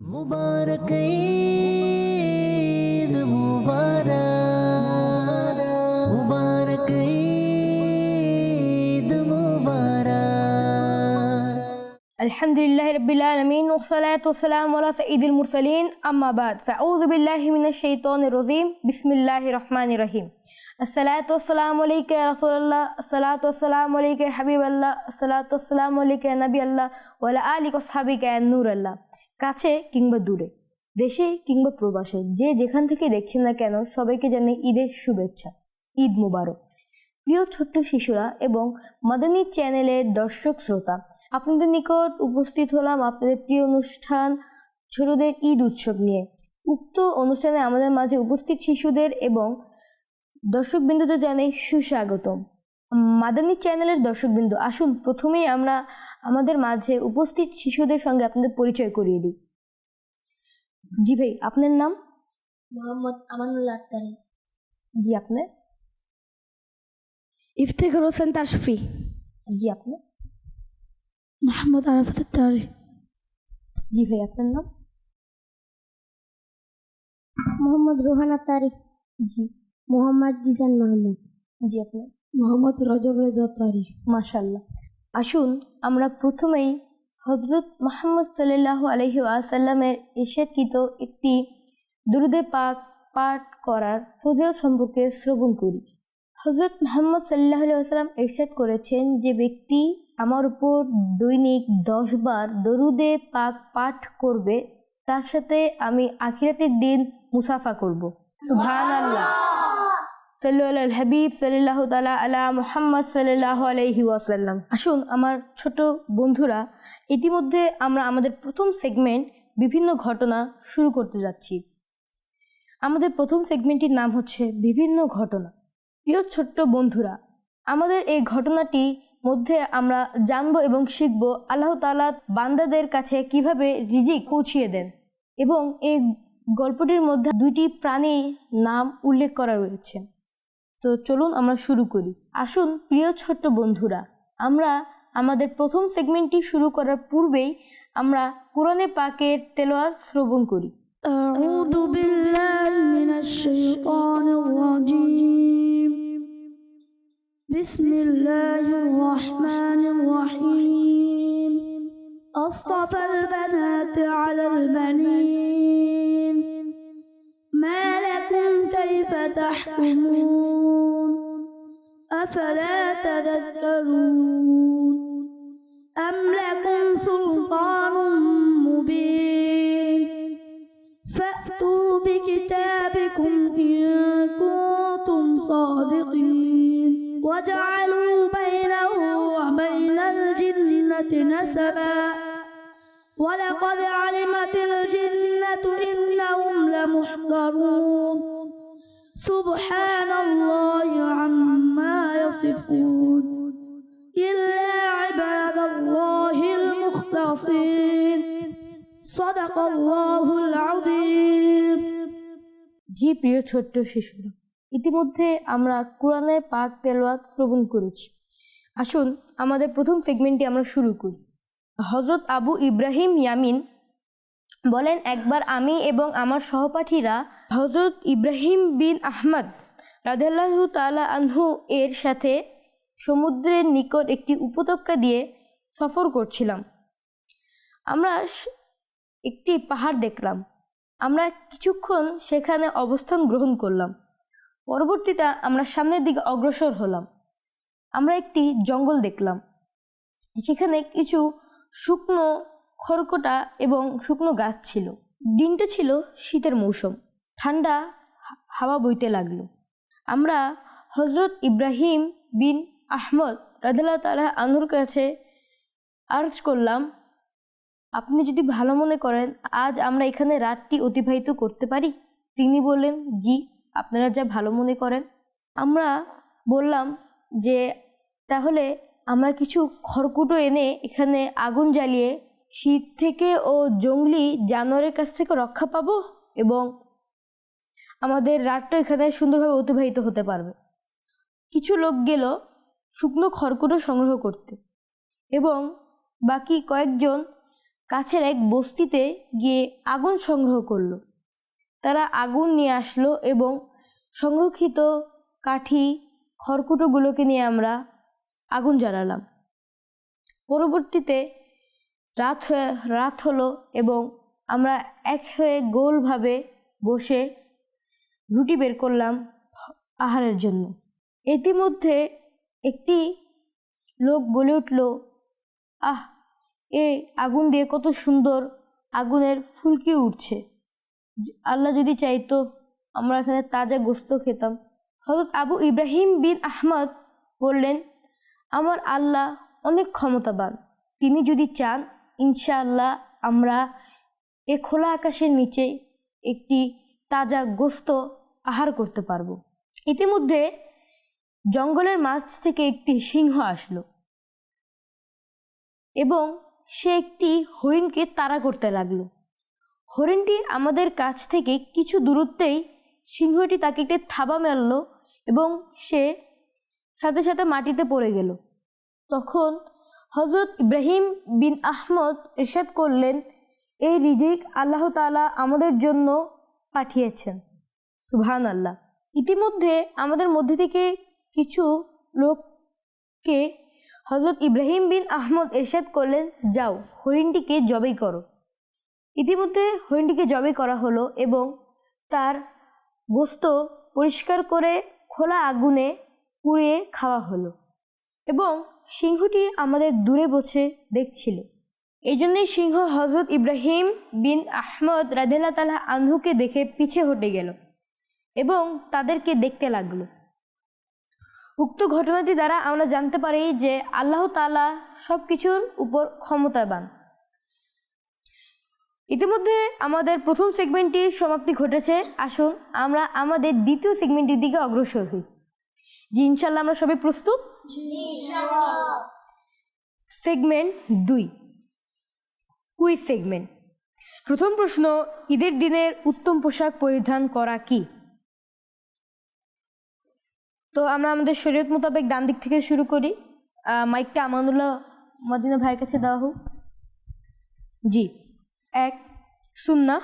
مبارك عيد مبارك مبارك عيد مبارك الحمد لله رب العالمين والصلاة والسلام على سيد المرسلين أما بعد فأعوذ بالله من الشيطان الرجيم بسم الله الرحمن الرحيم الصلاة والسلام عليك يا رسول الله الصلاة والسلام عليك يا حبيب الله الصلاة والسلام عليك يا نبي الله وعلى آلك وصحبك يا نور الله কাছে কিংবা দূরে, দেশে কিংবা প্রবাসে, যে যেখান থেকে দেখছেন না কেন সবাইকে জানে ঈদের শুভেচ্ছা, ঈদ মুবারক। প্রিয় ছোট্ট শিশুরা এবং মাদানী চ্যানেলের দর্শক শ্রোতা, আপনাদের নিকট উপস্থিত হলাম আপনাদের প্রিয় অনুষ্ঠান ছোটদের ঈদ উৎসব নিয়ে। উক্ত অনুষ্ঠানে আমাদের মাঝে উপস্থিত শিশুদের এবং দর্শকবিন্দুদের জানাই সুস্বাগতম। মাদানী চ্যানেলের দর্শকবিন্দু, আসুন প্রথমেই আমরা আমাদের মাঝে উপস্থিত শিশুদের সঙ্গে আপনাদের পরিচয় করিয়ে দিই। জি ভাই আপনার নাম? মোহাম্মদ আমানুল্লাহ আত্তারি জি আপনার? ইফতেখার হোসেন তাশফি। জি আপনার? মাহমুদ আরাফাত আত্তারি জি ভাই আপনার নাম? মোহাম্মদ রোহান আত্তারি জি। মোহাম্মদ জিসান মাহমুদ। জি আপনার? মোহাম্মদ রজব রেজা আত্তারি মাশাল্লাহ আসুন আমরা প্রথমেই হজরত মোহাম্মদ সাল্লাহ আলহি আসাল্লামের ইরশাদকৃত একটি দুরুদে পাক পাঠ করার ফজিলত সম্পর্কে শ্রবণ করি। হজরত মোহাম্মদ সাল্লাহ আসাল্লাম ইরশাদ করেছেন যে ব্যক্তি আমার উপর দৈনিক দশবার দরুদে পাক পাঠ করবে, তার সাথে আমি আখিরাতের দিন মুসাফা করব। আল্লাহ হাবিব সাল্লাহ তালা আলা মোহাম্মদ সাল্লাহ আলহি ওয়াসাল্লাম। আসুন, আমার ছোট বন্ধুরা, ইতিমধ্যে আমরা আমাদের প্রথম সেগমেন্ট বিভিন্ন ঘটনা শুরু করতে যাচ্ছি। আমাদের প্রথম সেগমেন্টটির নাম হচ্ছে বিভিন্ন ঘটনা। প্রিয় ছোট্ট বন্ধুরা, আমাদের এই ঘটনাটি মধ্যে আমরা জানব এবং শিখব আল্লাহ তালা বান্দাদের কাছে কীভাবে রিজিক পৌঁছিয়ে দেন এবং এই গল্পটির মধ্যে দুইটি প্রাণী নাম উল্লেখ করা রয়েছে। তো চলুন আমরা শুরু করি আসুন প্রিয় ছোট্ট বন্ধুরা আমরা আমাদের প্রথম সেগমেন্টটি শুরু করার পূর্বেই আমরা কোরআনে পাকের তেলোয়াত শ্রবণ করি أعوذ بالله من الشيطان الرجيم بسم الله الرحمن الرحيم أصطفى البنات على البنين ما لكم كيف تحكمون؟ أفلا تذكرون؟ أم لكم سلطان مبين؟ فأتوا بكتابكم إن كنتم صادقين. وجعلوا بينه وبين الجنة نسبا. ولقد علمت الجنة إنهم لمحضرون سبحان الله عما يصفون إلا عباد الله المخلصين صدق الله العظيم জি প্রিয় ছোট্ট শিশুরা ইতিমধ্যে আমরা কোরআনে পাক তেলোয়াত শ্রবণ করেছি আসুন আমাদের প্রথম সেগমেন্টটি আমরা শুরু করি হজরত আবু ইব্রাহিম ইয়ামিন বলেন, একবার আমি এবং আমার সহপাঠীরা হজরত ইব্রাহিম বিন আহমদ রাধেল্লাহ তালা আনহু এর সাথে সমুদ্রের নিকট একটি উপত্যকা দিয়ে সফর করছিলাম। আমরা একটি পাহাড় দেখলাম। আমরা কিছুক্ষণ সেখানে অবস্থান গ্রহণ করলাম। পরবর্তীতে আমরা সামনের দিকে অগ্রসর হলাম। আমরা একটি জঙ্গল দেখলাম। সেখানে কিছু শুকনো খড়কটা এবং শুকনো গাছ ছিল। দিনটা ছিল শীতের মৌসুম। ঠান্ডা হাওয়া বইতে লাগল। আমরা হজরত ইব্রাহিম বিন আহমদ রাদিল্লাহ তালা আনুর কাছে আর্জ করলাম, আপনি যদি ভালো মনে করেন, আজ আমরা এখানে রাতটি অতিবাহিত করতে পারি? তিনি বললেন, জি, আপনারা যা ভালো মনে করেন। আমরা বললাম যে, তাহলে আমরা কিছু খড়কুটো এনে এখানে আগুন জ্বালিয়ে শীত থেকে ও জঙ্গলি জানোয়ারের কাছ থেকে রক্ষা পাবো এবং আমাদের রাতটা এখানে সুন্দরভাবে অতিবাহিত হতে পারবে। কিছু লোক গেল শুকনো খড়কুটো সংগ্রহ করতে এবং বাকি কয়েকজন কাছের এক বস্তিতে গিয়ে আগুন সংগ্রহ করল। তারা আগুন নিয়ে আসলো এবং সংরক্ষিত কাঠি খড়কুটোগুলোকে নিয়ে আমরা আগুন জ্বালালাম। পরবর্তীতে রাত হয়ে, রাত হলো এবং আমরা এক হয়ে গোলভাবে বসে রুটি বের করলাম আহারের জন্য। ইতিমধ্যে একটি লোক বলে উঠল, আহ, এ আগুন দিয়ে কত সুন্দর আগুনের ফুলকি উঠছে আল্লাহ যদি চাইতো, আমরা এখানে তাজা গোস্ত খেতাম। হজরত আবু ইব্রাহিম বিন আহমদ বললেন, আমার আল্লাহ অনেক ক্ষমতাবান। তিনি যদি চান ইনশাআল্লাহ আমরা এ খোলা আকাশের নিচে একটি তাজা গোস্ত আহার করতে পারব। ইতিমধ্যে জঙ্গলের মাছ থেকে একটি সিংহ আসলো এবং সে একটি হরিণকে তাড়া করতে লাগল। হরিণটি আমাদের কাছ থেকে কিছু দূরত্বেই সিংহটি তাকে একটি থাবা মারল এবং সে সাথে সাথে মাটিতে পড়ে গেল। তখন হজরত ইব্রাহিম বিন আহমদ ইরশাদ করলেন, এই রিজিক আল্লাহ তাআলা আমাদের জন্য পাঠিয়েছেন। সুবহান আল্লাহ ইতিমধ্যে আমাদের মধ্যে থেকে কিছু লোককে হজরত ইব্রাহিম বিন আহমদ এরশাদ করলেন, যাও, হরিণটিকে জবাই করো। ইতিমধ্যে হরিণটিকে জবাই করা হলো এবং তার গোস্ত পরিষ্কার করে খোলা আগুনে পুড়িয়ে খাওয়া হলো। এবং সিংহটি আমাদের দূরে বসে দেখছিল। এই জন্যই সিংহ হজরত ইব্রাহিম বিন আহমদ রাধেলা তালা আনহুকে দেখে পিছে হটে গেল এবং তাদেরকে দেখতে লাগল। উক্ত ঘটনাটি দ্বারা আমরা জানতে পারি যে আল্লাহ তালা সব কিছুর উপর ক্ষমতাবান। ইতিমধ্যে আমাদের প্রথম সেগমেন্টটির সমাপ্তি ঘটেছে। আসুন আমরা আমাদের দ্বিতীয় সেগমেন্টের দিকে অগ্রসর হই। জি ইনশাল্লাহ আমরা সবাই প্রস্তুত? সেগমেন্ট দুই। Quiz segment. প্রথম প্রশ্ন ঈদের দিনের উত্তম পোশাক পরিধান করা কি? তো আমরা আমাদের শরীয়ত মোতাবেক ডান দিক থেকে শুরু করি। মাইকটা আমানুল্লাহ মদিনা ভাইয়ের কাছে দেওয়া হোক। জি। এক সুন্না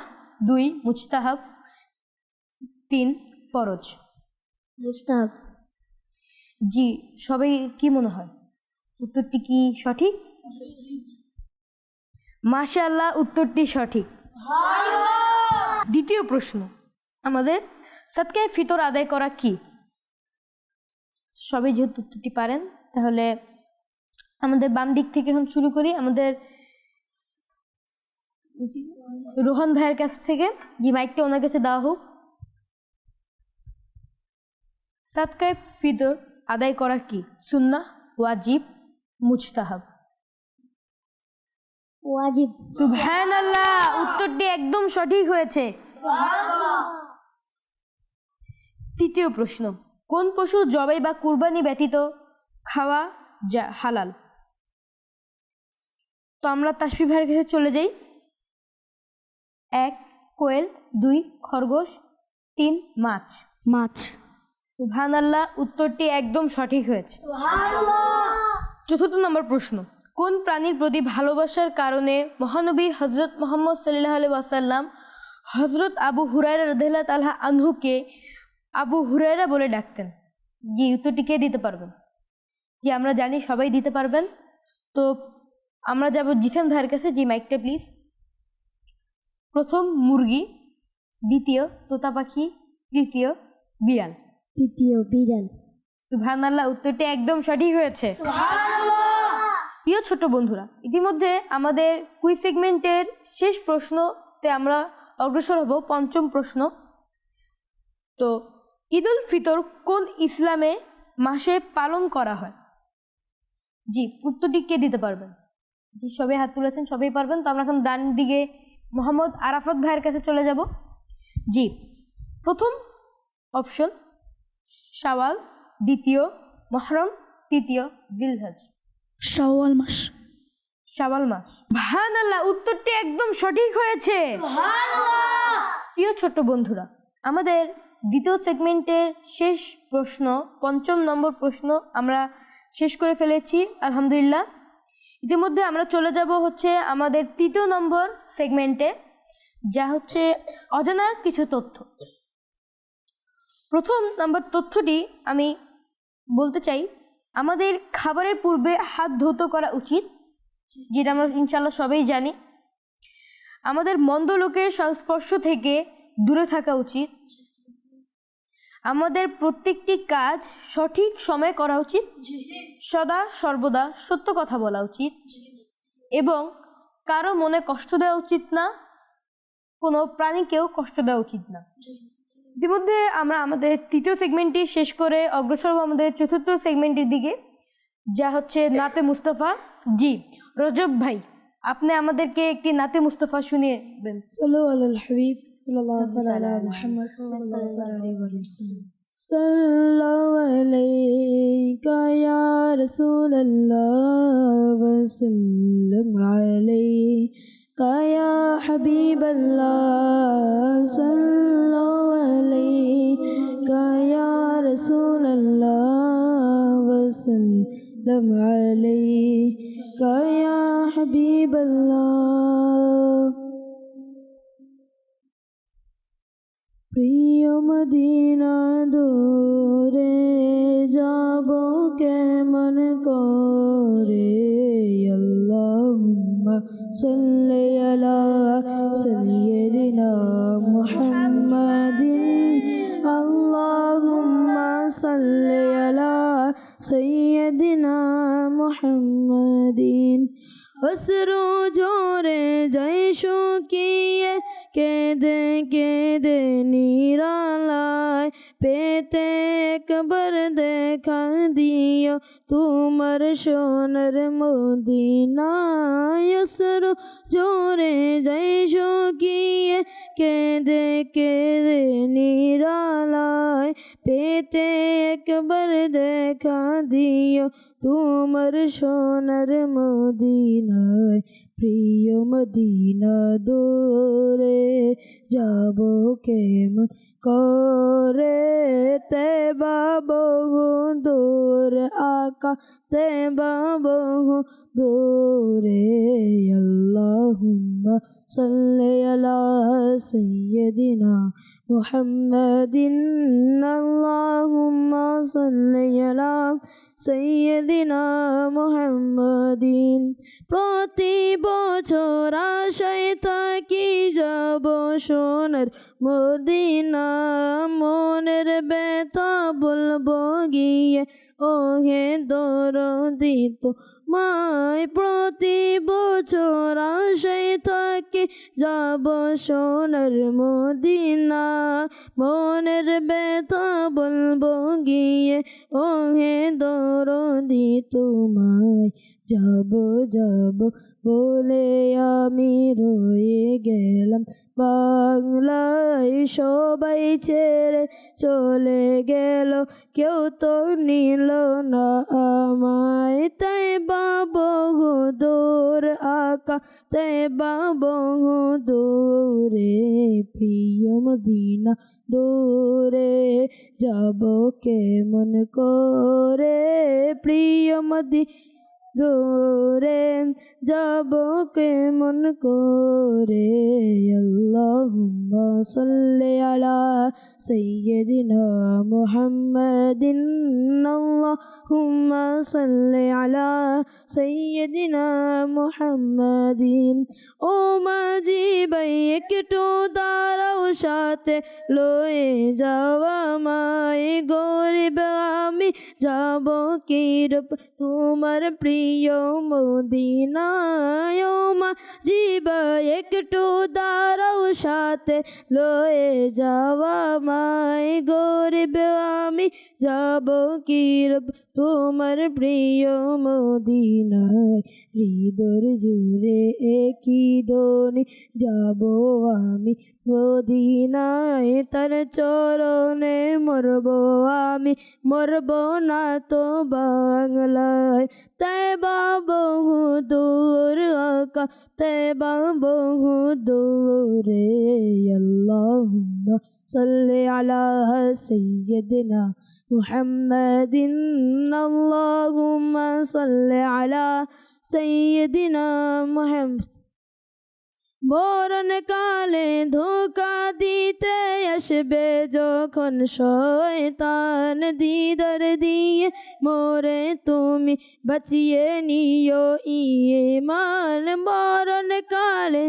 দুই মুস্তাহাব তিন ফরজ। মুস্তাব জি, সবাই কি মনে হয়? উত্তরটি কি সঠিক? মাশাআল্লাহ, উত্তরটি সঠিক। দ্বিতীয় প্রশ্ন, আমাদের সৎকায় ফিতর আদায় করা কি? সবাই যেহেতু উত্তরটি পারেন, তাহলে আমাদের বাম দিক থেকে এখন শুরু করি। আমাদের রোহন ভাইয়ের কাছ থেকে, যে মাইকটা ওনার কাছে দেওয়া হোক। সাতকায় ফিতর আদায় করা কি? সুন্না ওয়াজিব মুজতাহাব। ওয়াজিব। সুবহানাল্লাহ উত্তরটি একদম সঠিক হয়েছে। তৃতীয় প্রশ্ন কোন পশু জবাই বা কুরবানি ব্যতীত খাওয়া যা হালাল? তো আমরা তাসফি ভাইয়ের কাছে চলে যাই। এক কোয়েল দুই খরগোশ তিন মাছ। মাছ। সুবহান আল্লাহ উত্তরটি একদম সঠিক হয়েছে। চতুর্থ নম্বর প্রশ্ন কোন প্রাণীর প্রতি ভালোবাসার কারণে মহানবী হজরত মোহাম্মদ সাল্লাহ আলি ওয়াসাল্লাম হজরত আবু হুরায়রা রদুল্লাহ তালহা আনহুকে আবু হুরায়রা বলে ডাকতেন? জি উত্তরটি কে দিতে পারবেন? জি আমরা জানি সবাই দিতে পারবেন। তো আমরা যাব জিসান ভাইয়ের কাছে। জি মাইকটা প্লিজ। প্রথম মুরগি দ্বিতীয় তোতা পাখি তৃতীয় বিড়াল। তৃতীয় বিড়াল। সুবহান আল্লাহ উত্তরটি একদম সঠিক হয়েছে। প্রিয় ছোট বন্ধুরা ইতিমধ্যে আমাদের কুইজ সেগমেন্টের শেষ প্রশ্নতে আমরা অগ্রসর হব পঞ্চম প্রশ্ন। তো ঈদ উল ফিতর কোন ইসলামে মাসে পালন করা হয়? জি উত্তরটি কে দিতে পারবেন? জি সবাই হাত তুলেছেন সবাই পারবেন। তো আমরা এখন ডান দিকে মোহাম্মদ আরাফত ভাইয়ের কাছে চলে যাব। জি প্রথম অপশন শাওয়াল দ্বিতীয় মহরম তৃতীয় জিলহজ। শাওয়াল মাস। শাওয়াল মাস। ভান আল্লাহ উত্তরটি একদম সঠিক হয়েছে। প্রিয় ছোট্ট বন্ধুরা আমাদের দ্বিতীয় সেগমেন্টের শেষ প্রশ্ন পঞ্চম নম্বর প্রশ্ন আমরা শেষ করে ফেলেছি আলহামদুলিল্লাহ। ইতিমধ্যে আমরা চলে যাব হচ্ছে আমাদের তৃতীয় নম্বর সেগমেন্টে যা হচ্ছে অজানা কিছু তথ্য। প্রথম নম্বর তথ্যটি আমি বলতে চাই, আমাদের খাবারের পূর্বে হাত ধৌত করা উচিত, যেটা আমরা ইনশাল্লাহ সবাই জানি। আমাদের মন্দ লোকের সংস্পর্শ থেকে দূরে থাকা উচিত। আমাদের প্রত্যেকটি কাজ সঠিক সময়ে করা উচিত। সদা সর্বদা সত্য কথা বলা উচিত। এবং কারও মনে কষ্ট দেওয়া উচিত না, কোনো প্রাণীকেও কষ্ট দেওয়া উচিত না। ইতিমধ্যে আমরা আমাদের তৃতীয় সেগমেন্টটি শেষ করে অগ্রসর আমাদের চতুর্থ সেগমেন্টের দিকে, যা হচ্ছে নাতে মুস্তফা জি। রজব ভাই, আপনি আমাদেরকে একটি নাতে মুস্তফা শুনিয়ে দেবেন সাল্লাল্লাহু আলাল হাবিব, সাল্লাল্লাহু আলা মুহাম্মদ সাল্লাল্লাহু আলাইহি ওয়া সাল্লাম সাল্লাল্লাহু আলাইকা ইয়া রাসূলুল্লাহ ওয়া সাল্লাম আলাইকা ইয়া حبيب الله صلوا عليك يا رسول الله وسلم عليك يا حبيب الله প্রিয় মদিনা দূরে যাব কেমন করে আল্লাহুম্মা সাল্লি আলা সাইয়্যিদিনা মুহাম্মাদিন সাল্লি আলা সাইয়্যিদিনা মুহাম্মাদিন অসরু জোরে যাই শুকিয়ে কেঁদে কেঁদে নিরালায় পেতে একবার দেখা দিও। তোমার সোনার মদিনায় অসরু জোরে যাই শুকিয়ে কেঁদে কেঁদে নিরালায় পেতে একবার দেখা দিও। তোমার সোনার মদিনায় প্রিয় মদিনা দূরে যাব কেমন করে? তে বহু দূর আকা তে বহু দূরে। আল্লাহুম্মা সাল্লি আলা সাইয়্যিদিনা মুহাম্মাদিন। আল্লাহুম্মা সাল্লি আলা সাইয়্যিদিনা মুহাম্মাদিন। প্রতি বছর আশায় থাকি যাব সোনার মদিনা। মনের ব্যথা বলব গিয়ে ও হে দরদিত মায় প্রতি বছর আশায় থাকি যাব সোনার মদিনা। মনের ব্যথা বলব গিয়ে ও হে দরদি তোমায়। যাব যাব বলে আমি রয়ে গেলাম। বাংলায় সবাই ছেড়ে চলে গেল, কেউ তো নিল না আমায়। তাই বাবু দূর আকা, তাই বাবু দূরে প্রিয় মদিনা দূরে। যাব কেমন করে প্রিয় মদি দূরে যাব কেমন করে? আল্লাহুম্মা সাল্লি আলা সাইয়্যিদিনা মুহাম্মাদিন। আল্লাহুম্মা সাল্লি আলা সাইয়্যিদিনা মুহাম্মাদিন। ও মাঝি ভাই একটু দাঁড়াও সাথে। লয়ে যাওয়া মাই গরিব, আমি যাব কিরূপ? তোমার প্রিয় মদিনায় ও মা জীবা একটু দাঁড়াও সাথে লয়ে যাওয়া মাই গরিব আমি যাব কিরূপ তোমার প্রিয় মদিনায় হৃদর জুড়ে একই দনি যাব আমি মদিনায় তার চরণে মরব আমি মরব না তো বাংলায় তাই بہو دور آقا تیبہ بہو دور اللہم صلی علی سیدنا محمد اللہم صلی علی سیدنا محمد۔ মরণ কালে ধোকা দিতে আসবে যখন শয়তান দিদার দিয়ে মোরে তুমি বাঁচিয়ে নিও ইমান মরণ কালে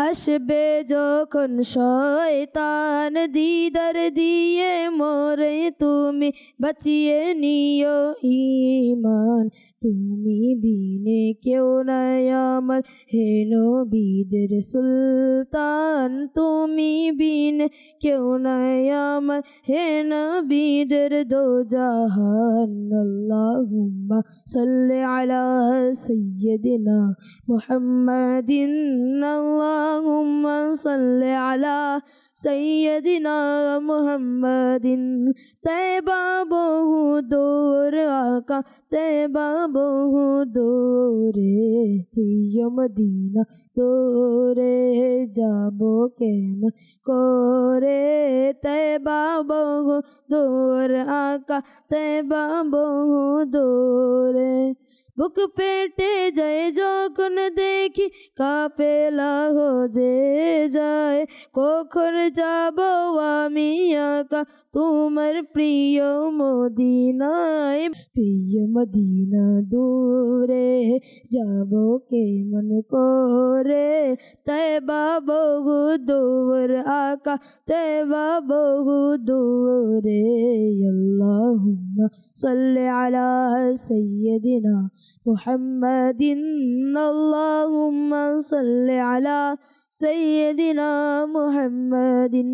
আসবে যখন শয়তান দিদার দিয়ে মোরে তুমি বাঁচিয়ে নিও ইমান তুমি বিনে কেউ নাই আমার। হে নবীদের সুলতান, তুমি বিনে কেউ নাই আমার। হে নবীদের দো জাহান, আল্লাহুম্মা সাল্লি আলা সাইয়্যিদিনা মুহাম্মাদিন। আল্লাহুম্মা সাল্লি আলা সাইয়্যিদিনা মুহাম্মাদিন। তৈবা বহু দূর আকা তৈবা বহু দূরে প্রিয় মদিনা দূরে যাব কেন করে তৈবা বহু দূর আকা তৈবা বহু দূরে বুক পেটে যায় যখন দেখি কাপেলা হো যে যায় কখন যাব আমি আকা তোমার প্রিয় মদিনায় প্রিয় মদিনা দূরে যাব কেমন করে তৈবা বহু দূর আকা তৈবা বহু দূরে আল্লাহুম্মা সাল্লি আলা সাইয়্যিদিনা মুহাম্মাদিন, আল্লাহুম্মা সাল্লি আলা সাইয়্যিদিনা মুহাম্মাদিন,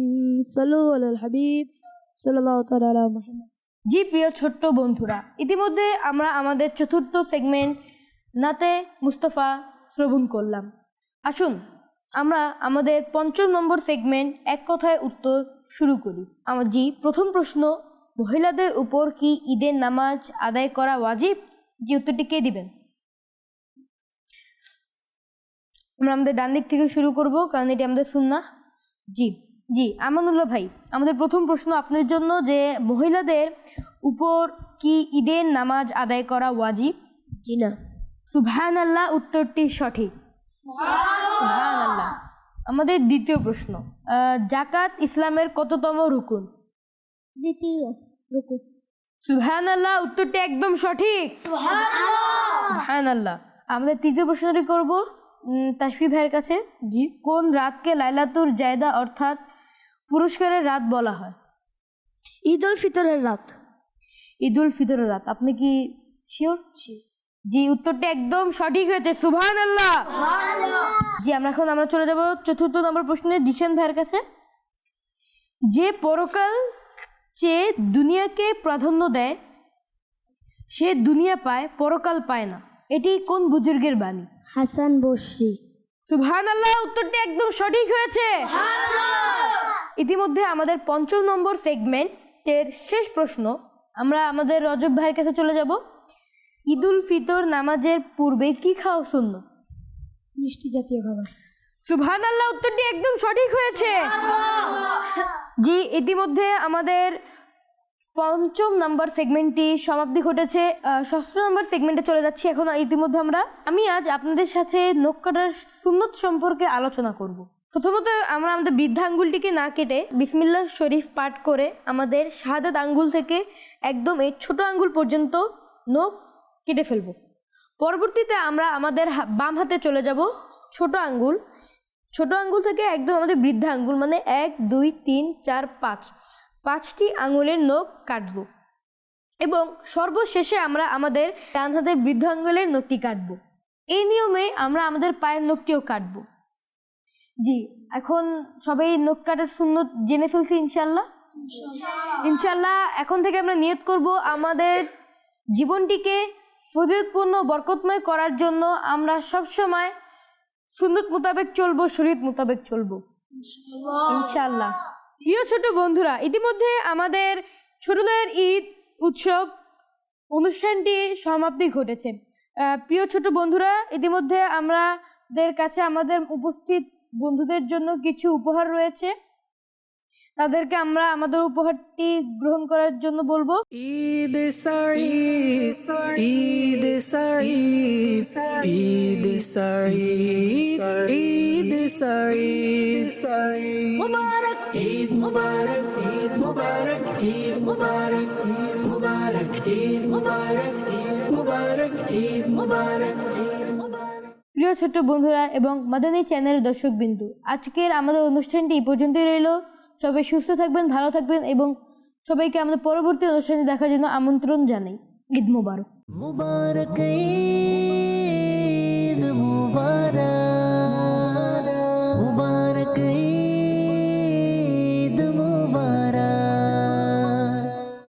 সাল্লু আলাল হাবিব, সাল্লাল্লাহু তাআলা আলা মুহাম্মদ। জি, প্রিয় ছোট্ট বন্ধুরা, ইতিমধ্যে আমরা আমাদের চতুর্থ সেগমেন্ট নাতে মুস্তফা শ্রবণ করলাম। আসুন, আমরা আমাদের পঞ্চম নম্বর সেগমেন্ট এক কথায় উত্তর শুরু করি। আমার জি, প্রথম প্রশ্ন, মহিলাদের উপর কি ঈদের নামাজ আদায় করা ওয়াজিব? জি উত্তরটি কে দিবেন? আমরা আমাদের ডান দিক থেকে শুরু করব কারণ এটি আমাদের সুন্না জি জি আমানুল্লাহ ভাই আমাদের প্রথম প্রশ্ন আপনার জন্য যে মহিলাদের উপর কি ঈদের নামাজ আদায় করা ওয়াজিব? জি না। সুবহান আল্লাহ উত্তরটি সঠিক। সুবহান আল্লাহ আমাদের দ্বিতীয় প্রশ্ন জাকাত ইসলামের কততম রুকুন? তৃতীয় রুকু সুবহান আল্লাহ উত্তরটি একদম সঠিক। সুবহান আল্লাহ আমাদের তৃতীয় প্রশ্নটি করব। তাসফি ভাইয়ের কাছে। জি কোন রাতকে লাইলাতুর জায়দা অর্থাৎ পুরস্কারের রাত বলা হয়? ঈদ উল ফিতরের রাত। ঈদ উল ফিতরের রাত। আপনি কি শিওর জি। উত্তরটি একদম সঠিক হয়েছে। সুবহান আল্লাহ জি আমরা এখন আমরা চলে যাব চতুর্থ নম্বর প্রশ্নে জিশান ভাইয়ের কাছে। যে পরকাল চেয়ে দুনিয়াকে প্রাধান্য দেয় সে দুনিয়া পায় পরকাল পায় না। এটি কোন বুজুর্গের বাণী? হাসান বসরি সুবহান আল্লাহ উত্তরটি একদম সঠিক হয়েছে। ইতিমধ্যে আমাদের পঞ্চম নম্বর সেগমেন্টের শেষ প্রশ্ন। আমরা আমাদের রজব ভাইয়ের কাছে চলে যাব। ঈদ উল ফিতর নামাজের পূর্বে কি খাওয়া শূন্য? মিষ্টি জাতীয় খাবার। সুবহান আল্লাহ উত্তরটি একদম সঠিক হয়েছে। জি ইতিমধ্যে আমাদের পঞ্চম নাম্বার সেগমেন্টটি সমাপ্তি ঘটেছে। ষষ্ঠ নম্বর সেগমেন্টে চলে যাচ্ছি এখন। ইতিমধ্যে আমরা আমি আজ আপনাদের সাথে নখ কাটার সুন্নত সম্পর্কে আলোচনা করব। প্রথমত আমরা আমাদের বৃদ্ধা আঙ্গুলটিকে না কেটে বিসমিল্লাহ শরীফ পাঠ করে আমাদের শাহাদাত আঙ্গুল থেকে একদম এই ছোট আঙ্গুল পর্যন্ত নখ কেটে ফেলব। পরবর্তীতে আমরা আমাদের বাম হাতে চলে যাব ছোট আঙ্গুল। ছোট আঙ্গুল থেকে একদম আমাদের বৃদ্ধা আঙ্গুল মানে এক দুই তিন চার পাঁচ। পাঁচটি আঙুলের নখ কাটবো এবং সর্বশেষে আমরা আমাদের ডান হাতের বৃদ্ধ আঙ্গুলের নখটি কাটবো। এই নিয়মে আমরা আমাদের পায়ের নখটিও কাটবো। জি এখন সবাই নখ কাটার শূন্য জেনে ফেলছি ইনশাল্লাহ। ইনশাল্লাহ এখন থেকে আমরা নিয়ত করব আমাদের জীবনটিকে ফজিলতপূর্ণ বরকতময় করার জন্য আমরা সবসময় সুন্নত মোতাবেক চলবো শরীয়ত মোতাবেক চলবো। ইনশাল্লাহ প্রিয় ছোট বন্ধুরা ইতিমধ্যে আমাদের ছোটদের ঈদ উৎসব অনুষ্ঠানটি সমাপ্তি ঘটেছে। প্রিয় ছোট বন্ধুরা ইতিমধ্যে আমাদের কাছে আমাদের উপস্থিত বন্ধুদের জন্য কিছু উপহার রয়েছে। তাদেরকে আমরা আমাদের উপহারটি গ্রহণ করার জন্য বলব। ঈদ ঈদ ঈদ ঈদ মুবারক ঈদ মুবারক ঈদ মুবারক ঈদ মুবারক ঈদ মুবারক ঈদ মুবারক ঈদ মুবারক ঈদ মুবারক ঈদ মুবারক। প্রিয় ছোট্ট বন্ধুরা এবং মাদানী চ্যানেলের দর্শক বিন্দু আজকের আমাদের অনুষ্ঠানটি এই পর্যন্তই রইল। সবাই সুস্থ থাকবেন, ভালো থাকবেন এবং সবাইকে আমাদের পরবর্তী অনুষ্ঠানে দেখার জন্য আমন্ত্রণ জানাই। ঈদ মুবারক। মুবারক, ঈদ মুবারক।